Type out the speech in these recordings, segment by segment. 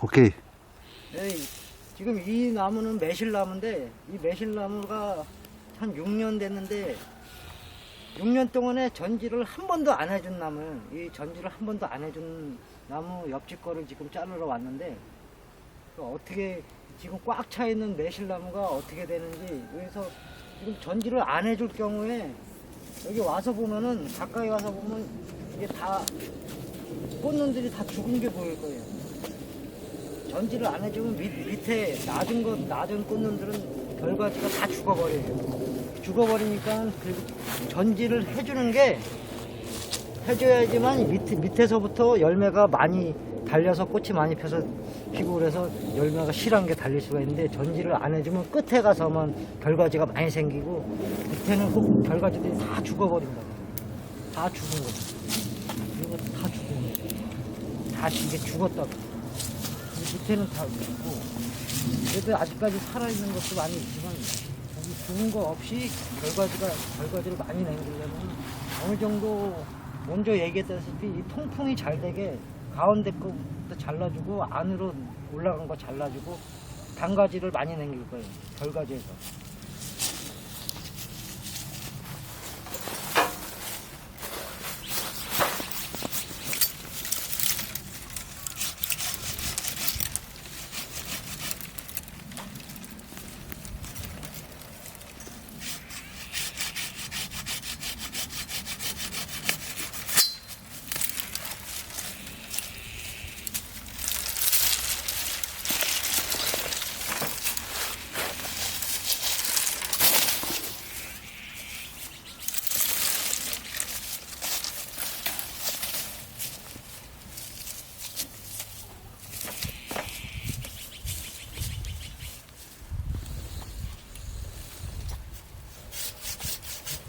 오케이. 네, 지금 이 나무는 매실나무인데 이 매실나무가 한 6년 됐는데 6년 동안에 전지를 한 번도 안 해준 나무예요. 이 전지를 한 번도 안 해준 나무 옆집 거를 지금 자르러 왔는데 그 어떻게 지금 꽉 차 있는 매실나무가 어떻게 되는지 그래서 지금 전지를 안 해줄 경우에 여기 와서 보면은 가까이 와서 보면 이게 다 꽃눈들이 다 죽은 게 보일 거예요. 전지를 안 해주면 밑, 밑에 낮은 것, 낮은 꽃눈들은 결과지가 다 죽어버려요. 죽어버리니까 그 전지를 해주는 게 해줘야지만 밑, 밑에서부터 열매가 많이 달려서 꽃이 많이 펴서 피고 그래서 열매가 실한 게 달릴 수가 있는데 전지를 안 해주면 끝에 가서만 결과지가 많이 생기고 밑에는 그 결과지들이 다 죽어버린다. 다 죽은 거죠. 이거 다 죽은 거죠. 다 이게 죽었다고. 이 밑에는 다 죽고 그래도 아직까지 살아있는 것도 많이 있지만 죽은 거 없이 결과지가 결과지를 많이 남기려면 어느 정도 먼저 얘기했다시피 이 통풍이 잘 되게 가운데 거부터 잘라주고 안으로 올라간 거 잘라주고 단가지를 많이 남길 거예요 결과지에서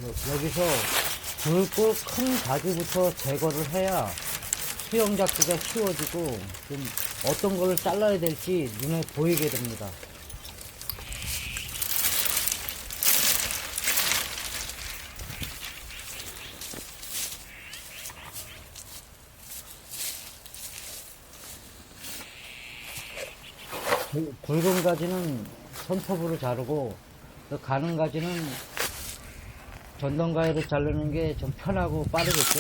여- 여기서 굵고 큰 가지부터 제거를 해야 수영 잡기가 쉬워지고 좀 어떤 걸 잘라야 될지 눈에 보이게 됩니다. 굵- 굵은 가지는 손톱으로 자르고 또 가는 가지는 전동가위로 자르는 게 좀 편하고 빠르겠죠?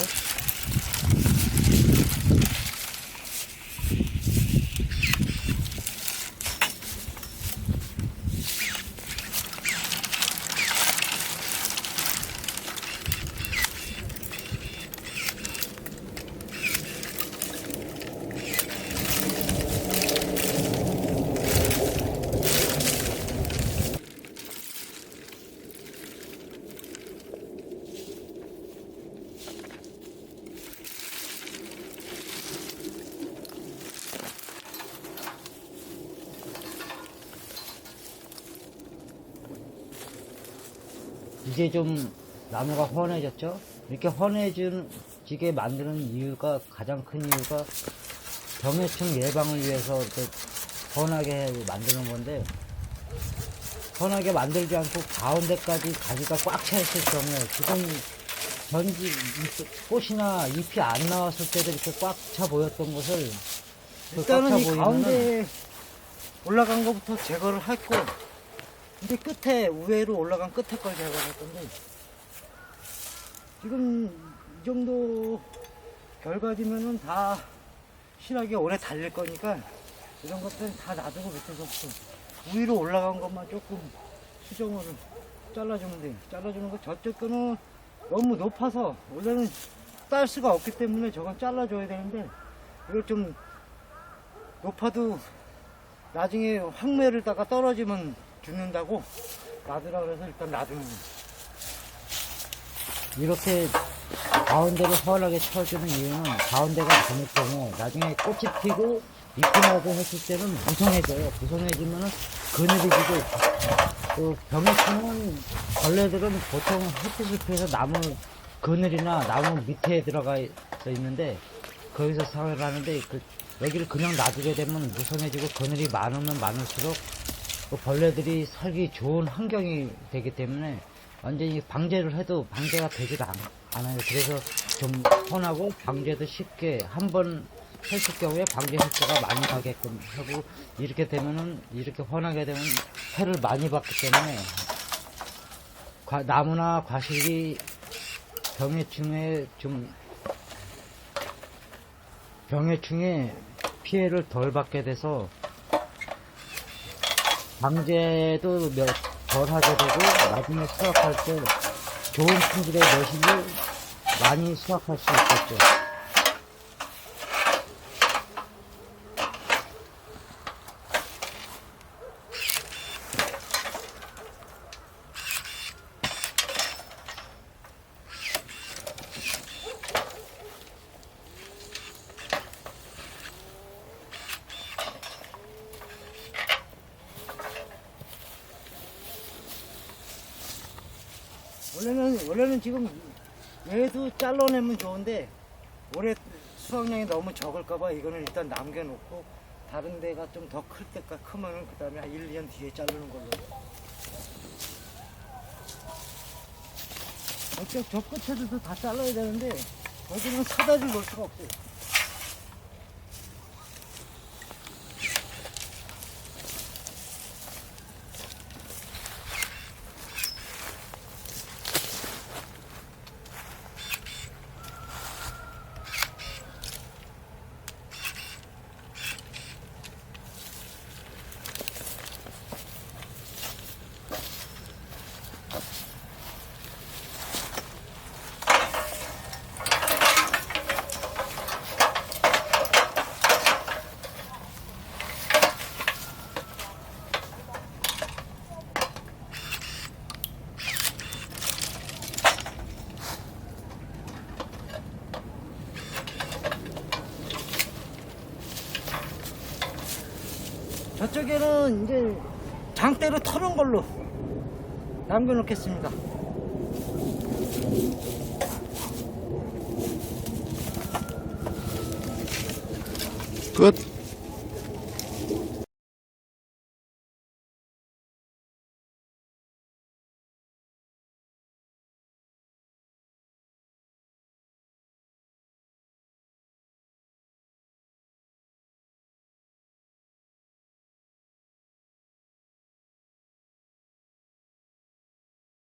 이제 좀 나무가 헌해졌죠? 이렇게 헌해지게 만드는 이유가 가장 큰 이유가 병해충 예방을 위해서 이렇게 헌하게 만드는 건데 헌하게 만들지 않고 가운데까지 가지가 꽉 차 있을 경우에 지금 전지 잎- 꽃이나 잎이 안 나왔을 때도 이렇게 꽉 차 보였던 것을 그 일단은 꽉이 가운데 올라간 것부터 제거를 했고 이제 끝에 우회로 올라간 끝에 걸 제거를 할 건데 지금 이 정도 결과지면은 다 실하게 오래 달릴 거니까 이런 것들은 다 놔두고 밑에서부터 위로 올라간 것만 조금 수정을 잘라주면 돼요. 잘라주는 거 저쪽 거는 너무 높아서 원래는 딸 수가 없기 때문에 저건 잘라줘야 되는데 이걸 좀 높아도 나중에 황매를 다가 떨어지면 죽는다고 놔두라 그래서 일단 놔두는. 이렇게 가운데를 허하게 쳐주는 이유는 가운데가 경우 나중에 꽃이 피고 잎이 나고 했을 때는 무성해져요. 무성해지면은 그늘이 지고 또 병해충은 벌레들은 보통 햇빛을 피해서 나무 그늘이나 나무 밑에 들어가 있는데 거기서 생활을 하는데 그 여기를 그냥 놔두게 되면 무성해지고 그늘이 많으면 많을수록 그 벌레들이 살기 좋은 환경이 되기 때문에 완전히 방제를 해도 방제가 되지도 않, 아요. 그래서 좀 편하고 방제도 쉽게 한 번 했을 경우에 방제 횟수가 많이 가게끔 하고 이렇게 되면은 이렇게 헌하게 되면 해를 많이 받기 때문에 과- 나무나 과실이 병해충에 좀 병해충에 피해를 덜 받게 돼서 방제도 몇, 덜 하게 되고 나중에 수확할 때 좋은 품질의 매실을 많이 수확할 수 있겠죠. 원래는 원래는 지금 얘도 잘라내면 좋은데 올해 수확량이 너무 적을까봐 이거는 일단 남겨놓고 다른 데가 좀 더 클 때까 크면은 그 다음에 한 1, 2년 뒤에 자르는 걸로. 어차피 저 끝에도 다 잘라야 되는데 거기는 사다리를 놓을 수가 없어요. 저쪽에는 이제 장대로 털은 걸로 남겨놓겠습니다. 끝.